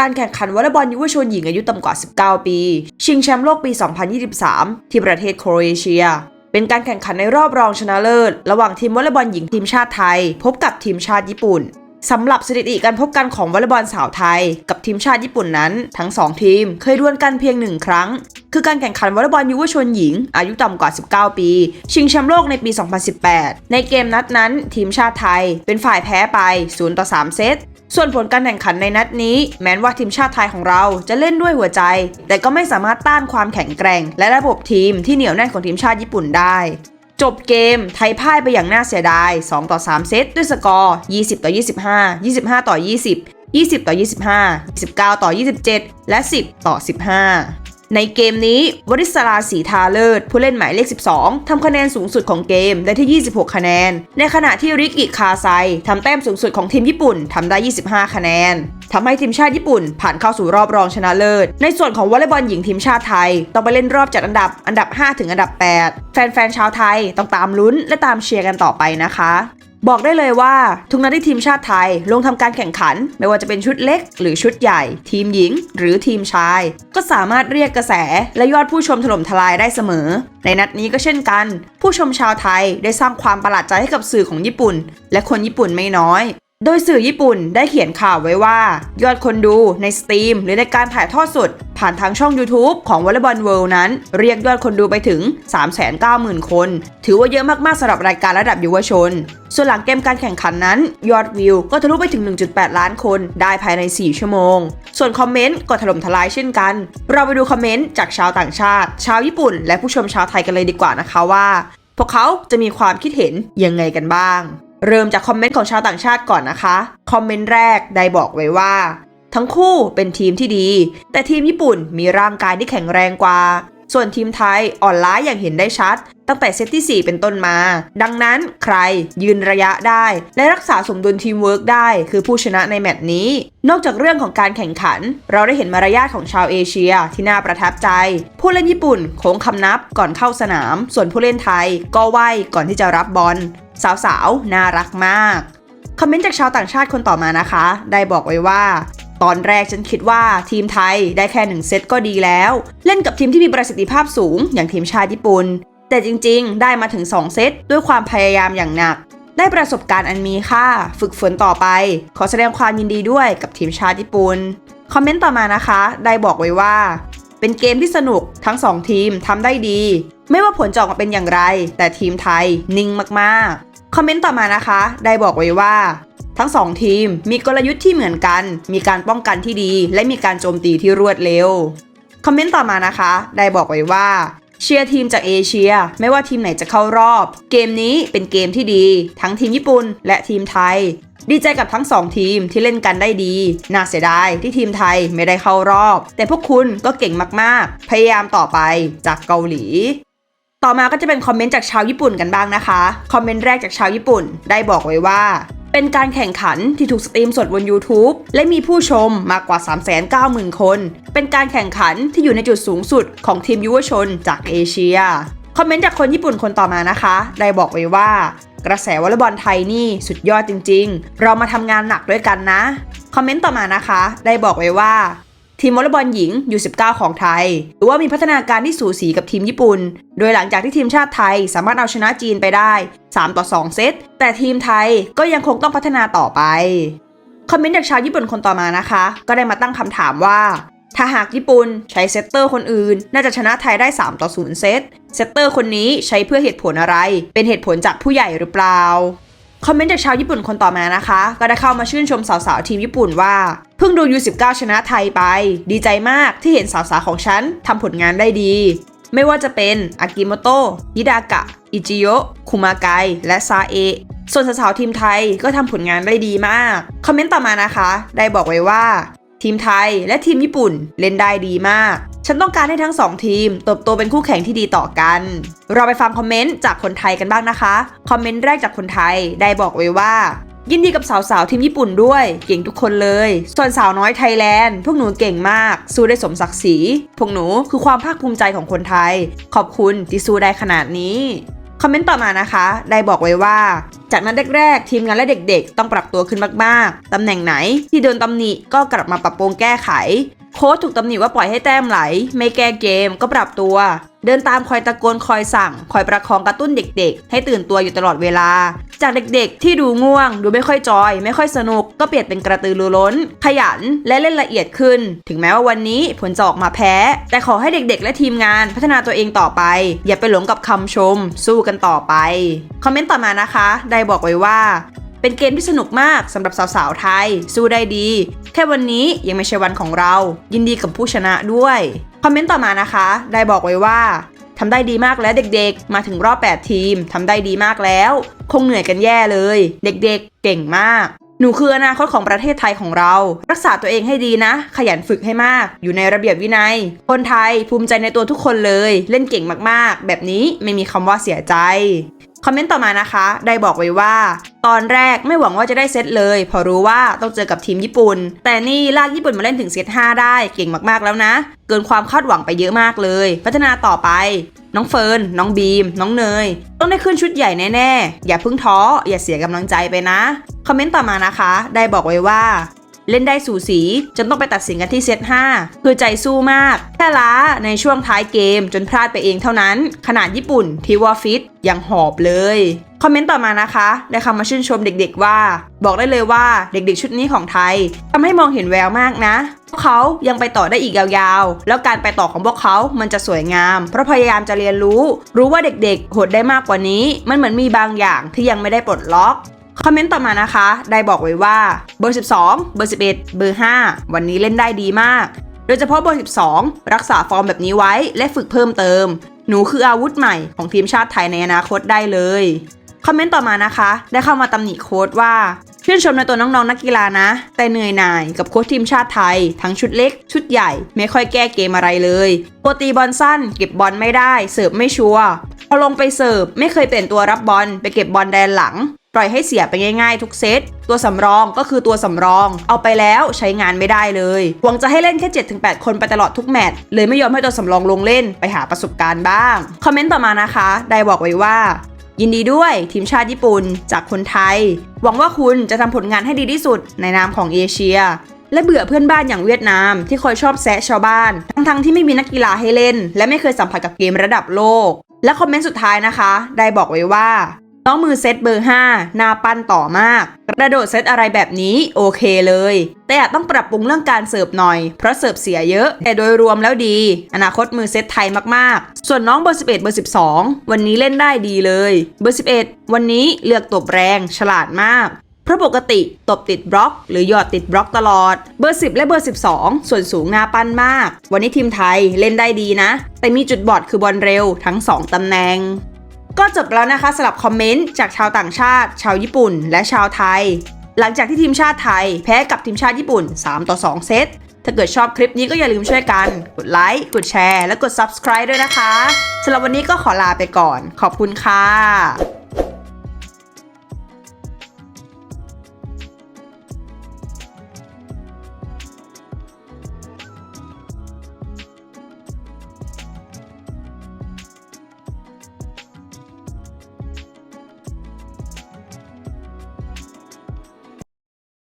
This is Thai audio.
การแข่งขันวอลเลย์บอลยาวชนหญิงอายุต่ำกว่า 19 ปี ชิงแชมป์โลกปี 2023 ที่ประเทศโครเอเชีย เป็นการแข่งขันในรอบรองชนะเลิศ ระหว่างทีมวอลเลย์บอลหญิงทีมชาติไทย พบกับทีมชาติญี่ปุ่นสำหรับสถิติการพบกันของวอลเลย์บอลสาวไทย กับทีมชาติญี่ปุ่นนั้น ทั้ง 2 ทีมเคยดวลกันเพียงหนึ่งครั้ง คือการแข่งขันวอลเลย์บอลยาวชนหญิง อายุต่ำกว่า 19 ปี ชิงแชมป์โลกในปี 2018 ในเกมนัดนั้น ทีมชาติไทยเป็นฝ่ายแพ้ไป 0 ต่อ 3 เซต ส่วนผลการแข่งขันในนัดนี้ แม้ว่าทีมชาติไทยของเราจะเล่นด้วยหัวใจ แต่ก็ไม่สามารถต้านความแข็งแกร่ง และระบบทีมที่เหนียวแน่นของทีมชาติญี่ปุ่นได้จบเกมไทยพ่ายไปอย่างน่าเสียดาย 2 ต่อ 3 เซตด้วยสกอร์ 20 ต่อ 25 25 ต่อ 20 20 ต่อ 25 29 ต่อ 27 และ 10 ต่อ 15 ในเกมนี้วริศราศีทาเลิศผู้เล่นหมายเลข 12 ทำคะแนนสูงสุดของเกมได้ที่ 26 คะแนน ในขณะที่ริกอิคาไซทำแต้มสูงสุดของทีมญี่ปุ่นทำได้ 25 คะแนนทำให้ทีมชาติญี่ปุ่นผ่านเข้าสู่รอบรองชนะเลิศ ในส่วนของวอลเลย์บอลหญิงทีมชาติไทย ต้องไปเล่นรอบจัดอันดับอันดับ 5 ถึงอันดับ 8 แฟนๆชาวไทยต้องตามลุ้นและตามเชียร์กันต่อไปนะคะ บอกได้เลยว่าทุกนัดที่ทีมชาติไทยลงทำการแข่งขัน ไม่ว่าจะเป็นชุดเล็ก หรือชุดใหญ่ ทีมหญิง หรือทีมชาย ก็สามารถเรียกกระแส และยอดผู้ชมถล่มทลายได้เสมอ ในนัดนี้ก็เช่นกัน ผู้ชมชาวไทยได้สร้างความประหลาดใจให้กับสื่อของญี่ปุ่น และคนญี่ปุ่นไม่น้อย โดยสื่อญี่ปุ่นได้เขียนข่าวไว้ว่า ยอดคนดูในสตรีมหรือในการถ่ายทอดสด ผ่านทางช่อง YouTube ของ Volleyball World นั้น เรียกยอดคนดูไปถึง 390,000 คน ถือว่าเยอะมากๆสำหรับรายการระดับเยาวชน ส่วนหลังเกมการแข่งขันนั้น ยอดวิวก็ทะลุไปถึง 1.8 ล้านคน ได้ภายใน 4 ชั่วโมง ส่วนคอมเมนต์ก็ถล่มทลายเช่นกัน เราไปดูคอมเมนต์จากชาวต่างชาติ ชาวญี่ปุ่น และผู้ชมชาวไทยกันเลยดีกว่านะคะว่า พวกเขาจะมีความคิดเห็นยังไงกันบ้าง เริ่มจากคอมเมนต์ของชาวต่างชาติก่อนนะคะ คอมเมนต์แรกได้บอกไว้ว่า ทั้งคู่เป็นทีมที่ดี แต่ทีมญี่ปุ่นมีร่างกายที่แข็งแรงกว่า ส่วนทีมไทยอ่อนล้าอย่างเห็นได้ชัด ตั้งแต่เซตที่ 4 เป็นต้นมา ดังนั้นใครยืนระยะได้ และรักษาสมดุลทีมเวิร์กได้ คือผู้ชนะในแมตช์นี้ นอกจากเรื่องของการแข่งขัน เราได้เห็นมารยาทของชาวเอเชียที่น่าประทับใจ ผู้เล่นญี่ปุ่นโค้งคำนับก่อนเข้าสนาม ส่วนผู้เล่นไทยก็ไหวก่อนที่จะรับบอล สาวๆ น่ารักมาก คอมเมนต์จากชาวต่างชาติคนต่อมานะคะ ได้บอกไว้ว่า ตอนแรกฉันคิดว่าทีมไทยได้แค่หนึ่งเซตก็ดีแล้ว เล่นกับทีมที่มีประสิทธิภาพสูงอย่างทีมชาติญี่ปุ่น แต่จริงๆ ได้มาถึง 2 เซตด้วยความพยายามอย่างหนัก ได้ประสบการณ์อันมีค่า ฝึกฝนต่อไป ขอแสดงความยินดีด้วยกับทีมชาติญี่ปุ่น คอมเมนต์ต่อมานะคะ ได้บอกไว้ว่าเป็นเกมที่สนุกทั้ง 2 ทีมทำได้ดี ไม่ว่าผลจะออกมาเป็นอย่างไร แต่ทีมไทยนิ่งมาก ๆ คอมเมนต์ต่อมานะคะ ได้บอกไว้ว่า ทั้ง2ทีมมีกลยุทธ์ที่เหมือนกัน มีการป้องกันที่ดี และมีการโจมตีที่รวดเร็ว คอมเมนต์ต่อมานะคะ ได้บอกไว้ว่าเชียร์ทีมจากเอเชีย ไม่ว่าทีมไหนจะเข้ารอบ เกมนี้เป็นเกมที่ดี ทั้งทีมญี่ปุ่นและทีมไทย ดีใจกับทั้ง 2 ทีมที่เล่นกันได้ดี น่าเสียดายที่ทีมไทยไม่ได้เข้ารอบ แต่พวกคุณก็เก่งมากๆ พยายามต่อไปจากเกาหลี ต่อมาก็จะเป็นคอมเมนต์จากชาวญี่ปุ่นกันบ้างนะคะ คอมเมนต์แรกจากชาวญี่ปุ่นได้บอกไว้ว่า เป็นการแข่งขันที่ถูกสตรีมสดบน YouTube และมีผู้ชมมากกว่า 390,000 คน เป็นการแข่งขันที่อยู่ในจุดสูงสุดของทีมยุวชนจากเอเชีย คอมเมนต์จากคนญี่ปุ่นคนต่อมานะคะ ได้บอกไว้ว่ากระแสวอลเลย์บอลไทยนี่สุดยอดจริง ๆ เรามาทำงานหนักด้วยกันนะ คอมเมนต์ต่อมานะคะ ได้บอกไว้ว่า ทีมวอลเลย์บอลหญิงอยู่19ของไทยหรือว่ามีพัฒนาการที่สูสีกับทีมญี่ปุ่น โดยหลังจากที่ทีมชาติไทยสามารถเอาชนะจีนไปได้ 3 ต่อ 2 เซต แต่ทีมไทยก็ยังคงต้องพัฒนาต่อไป คอมเมนต์จากชาวญี่ปุ่นคนต่อมานะคะ ก็ได้มาตั้งคำถามว่าถ้าหากญี่ปุ่นใช้เซตเตอร์คนอื่น น่าจะชนะไทยได้ 3 ต่อ 0 เซต เซตเตอร์คนนี้ใช้เพื่อเหตุผลอะไร เป็นเหตุผลจากผู้ใหญ่หรือเปล่า คอมเมนต์จากชาวญี่ปุ่นคนต่อมานะคะ ก็ได้เข้ามาชื่นชมสาวๆทีมญี่ปุ่นว่า เพิ่งดู U19 ชนะไทยไป ดีใจมากที่เห็นสาวๆของฉันทำผลงานได้ดี ไม่ว่าจะเป็นอากิโมโตะฮิดากะ อิจิโยะคุมาไกและซาเอะส่วนสาวๆทีมไทยก็ทำผลงานได้ดีมาก คอมเมนต์ต่อมานะคะ ได้บอกไว้ว่า ทีมไทยและทีมญี่ปุ่นเล่นได้ดีมาก ฉันต้องการให้ทั้งสองทีมเติบโตเป็นคู่แข่งที่ดีต่อกัน เราไปฟังคอมเมนต์จากคนไทยกันบ้างนะคะ คอมเมนต์แรกจากคนไทยได้บอกไว้ว่ายินดีกับสาวๆทีมญี่ปุ่นด้วย เก่งทุกคนเลย ส่วนสาวน้อยไทยแลนด์ พวกหนูเก่งมาก สู้ได้สมศักดิ์ศรี พวกหนูคือความภาคภูมิใจของคนไทย ขอบคุณที่สู้ได้ขนาดนี้ คอมเมนต์ต่อมานะคะ ได้บอกไว้ว่า จากนั้นแรกๆ ทีมงานและเด็กๆ ต้องปรับตัวขึ้นมากๆ ตำแหน่งไหนที่โดนตำหนิก็กลับมาปรับปรุงแก้ไข โค้ชถูกตำหนิว่าปล่อยให้แต้มไหล ไม่แก้เกมก็ปรับตัว เดินตามคอยตะโกนคอยสั่ง คอยประคองกระตุ้นเด็กๆ ให้ตื่นตัวอยู่ตลอดเวลา จากเด็กๆ ที่ดูง่วง ดูไม่ค่อยจอย ไม่ค่อยสนุก ก็เปลี่ยนเป็นกระตือรือร้น ขยันและเล่นละเอียดขึ้น ถึงแม้ว่าวันนี้ผลจะออกมาแพ้ แต่ขอให้เด็กๆ และทีมงานพัฒนาตัวเองต่อไป อย่าไปหลงกับคำชม สู้กันต่อไปคอมเมนต์ต่อมานะคะ ได้บอกไว้ว่า เป็นเกมที่สนุกมากสำหรับสาวๆไทย สู้ได้ดี แค่วันนี้ยังไม่ใช่วันของเรา ยินดีกับผู้ชนะด้วย คอมเมนต์ต่อมานะคะ ได้บอกไว้ว่าทำได้ดีมากแล้วเด็กๆ มาถึงรอบ 8 ทีมทำได้ดีมากแล้ว คงเหนื่อยกันแย่เลย เด็กๆ เก่งมาก หนูคืออนาคตของประเทศไทยของเรา รักษาตัวเองให้ดีนะ ขยันฝึกให้มาก อยู่ในระเบียบวินัย คนไทยภูมิใจในตัวทุกคนเลย เล่นเก่งมากๆ แบบนี้ไม่มีคำว่าเสียใจคอมเมนต์ต่อมานะคะ ได้บอกไว้ว่า ตอนแรกไม่หวังว่าจะได้เซตเลยเพอรู้ว่าต้องเจอกับทีมญี่ปุ่น แต่นี่ลากญี่ปุ่นมาเล่นถึงเซต5ได้เก่งมากๆแล้วนะ เกินความคาดหวังไปเยอะมากเลย พัฒนาต่อไป น้องเฟิร์น น้องบีม น้องเนย ต้องได้ขึ้นชุดใหญ่แน่ๆ อย่าพึ่งท้อ อย่าเสียกำลังใจไปนะ คอมเมนต์ต่อมานะคะ ได้บอกไว้ว่า เล่นได้สูสีจนต้องไปตัดสินกันที่เซต5 คือใจสู้มาก แค่ล้าในช่วงท้ายเกมจนพลาดไปเองเท่านั้น ขนาดญี่ปุ่นที่ว่าฟิตยังหอบเลย คอมเมนต์ต่อมานะคะ ได้คำมาชื่นชมเด็กๆว่า บอกได้เลยว่าเด็กๆชุดนี้ของไทยทำให้มองเห็นแววมากนะพวกเขายังไปต่อได้อีกยาวๆ แล้วการไปต่อของพวกเขามันจะสวยงาม เพราะพยายามจะเรียนรู้ รู้ว่าเด็กๆโหดได้มากกว่านี้ มันเหมือนมีบางอย่างที่ยังไม่ได้ปลดล็อก คอมเมนต์ต่อมานะคะ ได้บอกไว้ว่าเบอร์ 12 เบอร์ 11 เบอร์ 5 วันนี้เล่นได้ดีมาก โดยเฉพาะเบอร์ 12 รักษาฟอร์มแบบนี้ไว้และฝึกเพิ่มเติม หนูคืออาวุธใหม่ของทีมชาติไทยในอนาคตได้เลย คอมเมนต์ต่อมานะคะ ได้เข้ามาตำหนิโค้ดว่าชื่นชมในตัวน้องๆนักกีฬานะ แต่เหนื่อยหน่ายกับโค้ชทีมชาติไทย ทั้งชุดเล็ก ชุดใหญ่ไม่ค่อยแก้เกมอะไรเลยโปรตีบอลสั้น เก็บบอลไม่ได้ เสิร์ฟไม่ชัวร์พอลงไปเสิร์ฟไม่เคยเปลี่ยนตัวรับบอลไปเก็บบอลแดนหลัง ปล่อยให้เสียไปง่ายๆทุกเซต ตัวสำรองก็คือตัวสำรอง เอาไปแล้วใช้งานไม่ได้เลย หวังจะให้เล่นแค่ 7-8 คนไปตลอดทุกแมตช์เลยไม่ยอมให้ตัวสำรองลงเล่นไปหาประสบการณ์บ้าง คอมเมนต์ต่อมานะคะ ได้บอกไว้ว่า ยินดีด้วยทีมชาติญี่ปุ่นจากคนไทย หวังว่าคุณจะทำผลงานให้ดีที่สุดในนามของเอเชียและเบื่อเพื่อนบ้านอย่างเวียดนามที่คอยชอบแซะชาวบ้าน ทั้งๆที่ไม่มีนักกีฬาให้เล่น และไม่เคยสัมผัสกับเกมระดับโลก และคอมเมนต์สุดท้ายนะคะ ได้บอกไว้ว่า น้องมือเซตเบอร์5หน้าปั้นต่อมาก กระโดดเซตอะไรแบบนี้โอเคเลย แต่ต้องปรับปรุงเรื่องการเสิร์ฟหน่อย เพราะเสิร์ฟเสียเยอะ แต่โดยรวมแล้วดี อนาคตมือเซตไทยมากๆ ส่วนน้องเบอร์ 11 เบอร์ 12 วันนี้เล่นได้ดีเลย เบอร์ 11 วันนี้เลือกตบแรงฉลาดมากเพราะปกติตบติดบล็อก หรือหยอดติดบล็อกตลอด เบอร์ 10 และเบอร์ 12 ส่วนสูงหน้าปั้นมาก วันนี้ทีมไทยเล่นได้ดีนะ แต่มีจุดบอดคือบอลเร็วทั้ง 2ตำแหน่ง ก็จบแล้วนะคะสำหรับคอมเมนต์จากชาวต่างชาติ ชาวญี่ปุ่น และชาวไทย หลังจากที่ทีมชาติไทย แพ้กับทีมชาติญี่ปุ่น 3 ต่อ 2 เซต ถ้าเกิดชอบคลิปนี้ก็อย่าลืมช่วยกัน กดไลค์ กดแชร์ และกด subscribe ด้วยนะคะสำหรับวันนี้ก็ขอลาไปก่อน ขอบคุณค่ะ